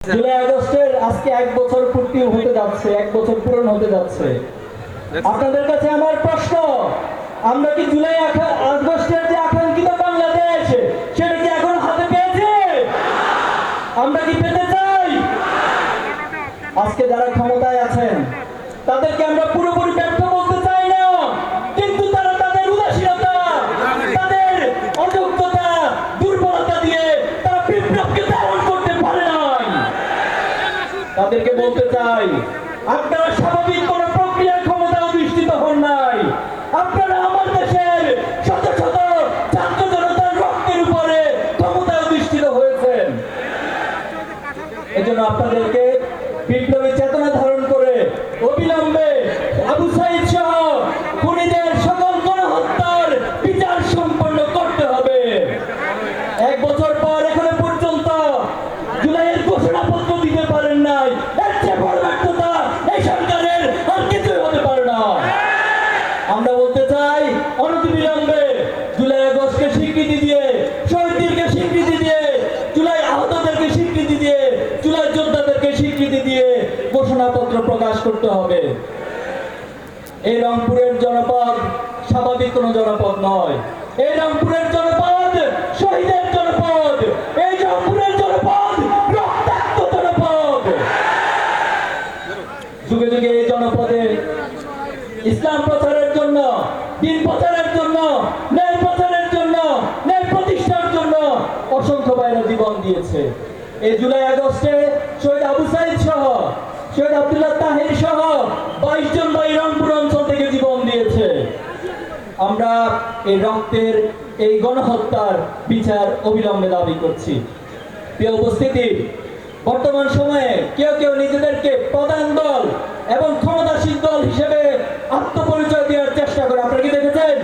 জুলাই আগস্টের আজকে এক বছর পূর্তি হতে যাচ্ছে এক বছর পূরণ হতে যাচ্ছে। আপনাদের কাছে আমার প্রশ্ন আমরা কি জুলাই আগস্টের যে আকাঙ্ক্ষিত বাংলাদেশ সেটা কি এখন হাতে পেয়েছে? আমরা কি পেতে চাই? আজকে যারা ক্ষমতায় আছেন তাদেরকে আমরা পুরোপুরি ব্যর্থ বলতে চাই না কিন্তু তারা তাদের উদাসীনতা তাদের অযোগ্যতা দুর্বলতা দিয়ে তারা বিপ্লবকে ধারণ করতে পারে নাই তাদেরকে বলতে চাই, আপনারা স্বাভাবিক কোন প্রক্রিয়ার ক্ষমতা অধিষ্ঠিত হন নাই। আপনারা আমার দেশের শত শত ছাত্র জনতার রক্তের উপরে ক্ষমতা অধিষ্ঠিত হয়েছেন। এজন্য আপনাদেরকে বিপ্লবী চেতনা ধারণ করে অবিলম্বে আবু সাইদ সহ খুনিদের সকল গণহত্যার বিচার সম্পন্ন করতে হবে এক বছর পর এখনও পর্যন্ত জুলাইয়ের ঘোষণাপত্র দিতে পারেন নাই। স্বীকৃতি দিয়ে, শহীদদেরকে স্বীকৃতি প্রকাশ করতে হবে। এই রংপুরের জনপদ স্বাভাবিক কোনো জনপদ নয়। এই রংপুরের জনপদ শহীদের জনপদ। যুগে যুগে এই জনপদে ইসলাম প্রচারের জন্য, দিন প্রচারের জন্য, ন্যায় প্রচারের জন্য, ন্যায় প্রতিষ্ঠার জন্য অসংখ্য বাইরা জীবন দিয়েছে। এই জুলাই আগস্টে শহীদ আবু সাইদ সহ, শহীদ আব্দুল্লাহ তাহির সহ বাইশ জন ভাই রংপুর অঞ্চল থেকে জীবন দিয়েছে। আমরা এই রক্তের এই গণহত্যার বিচার অবিলম্বে দাবি করছি। প্রিয় উপস্থিতি বর্তমান সময়ে কেউ কেউ নিজেদেরকে প্রধান দল এবং ক্ষমতাসীন দল হিসেবে আত্মপরিচয় দেওয়ার চেষ্টা করে। আপনারা কি দেখেছেন?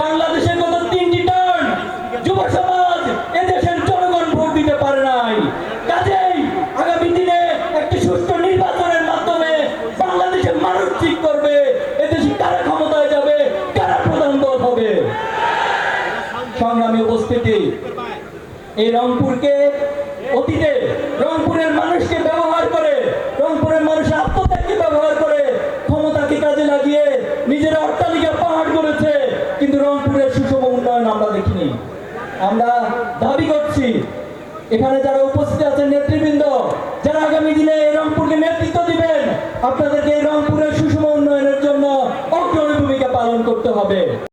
বাংলাদেশের গত তিনটি টার্ন যুব সমাজ এদেশের জনগণ ভোট দিতে পারে নাই। কাজেই আগামী দিনে একটি সুষ্ঠু নির্বাচনের মাধ্যমে বাংলাদেশের মানুষ ঠিক করবে, এদেশে কারা ক্ষমতায় যাবে, কারা প্রধান দল হবে। সংগ্রামী উপস্থিতি, এই রংপুরকে অতীতে রংপুরের মানুষকে ব্যবহার করে, রংপুরের মানুষের আত্মত্যাগকে ব্যবহার করে, ক্ষমতাকে কাজে লাগিয়ে নিজেরা অট্টালিকা পাহাড় করেছে। কিন্তু রংপুরের সুষম উন্নয়ন আমরা দেখিনি। আমরা দাবি করছি, এখানে যারা উপস্থিত আছেন নেতৃবৃন্দ, যারা আগামী দিনে এই রংপুরকে নেতৃত্ব দিবেন, আপনাদেরকে এই রংপুর